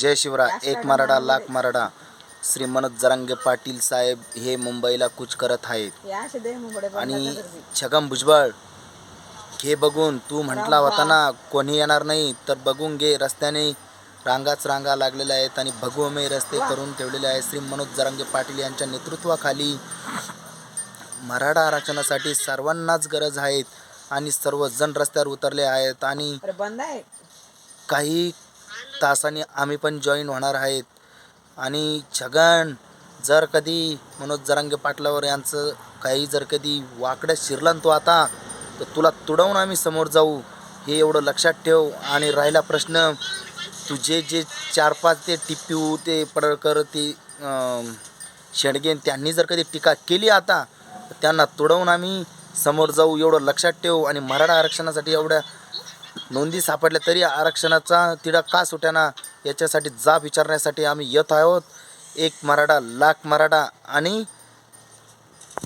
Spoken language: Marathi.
जय शिवराय एक मराठा लाख मराठा. श्री मनोज जरांगे पाटील साहेब हे मुंबईला कूच करत आहेत. आणि छगन भुजबळ हे बघून तू म्हटला होता ना कोणी येणार नाही तर बघून घे रस्त्याने रांगाच रांगा लागलेल्या आहेत आणि भगवमय रस्ते करून ठेवलेले आहेत. श्री मनोज जरांगे पाटील यांच्या नेतृत्वाखाली मराठा आरक्षणासाठी सर्वांनाच गरज आहेत आणि सर्वजण रस्त्यावर उतरले आहेत आणि काही तासाने आम्ही पण जॉईन होणार आहेत. आणि छगन जर कधी मनोज जरांगे पाटलावर यांचं काही जर कधी वाकडं शिरलं तो आता तर तुला तुडवून आम्ही समोर जाऊ. हे एवढं लक्षात ठेव आणि राहिला प्रश्न तुझे जे चार पाच ते टिप्पू ते पडळकर ते शेणगेन त्यांनी जर कधी टीका केली आता त्यांना तुडवून आम्ही समोर जाऊ एवढं लक्षात ठेव. आणि मराठा आरक्षणासाठी एवढ्या नोंदी सापडल्या तरी आरक्षणाचा तिढा का सुट्याना याच्यासाठी जाब विचारण्यासाठी आम्ही येत आहोत. एक मराठा लाख मराठा आणि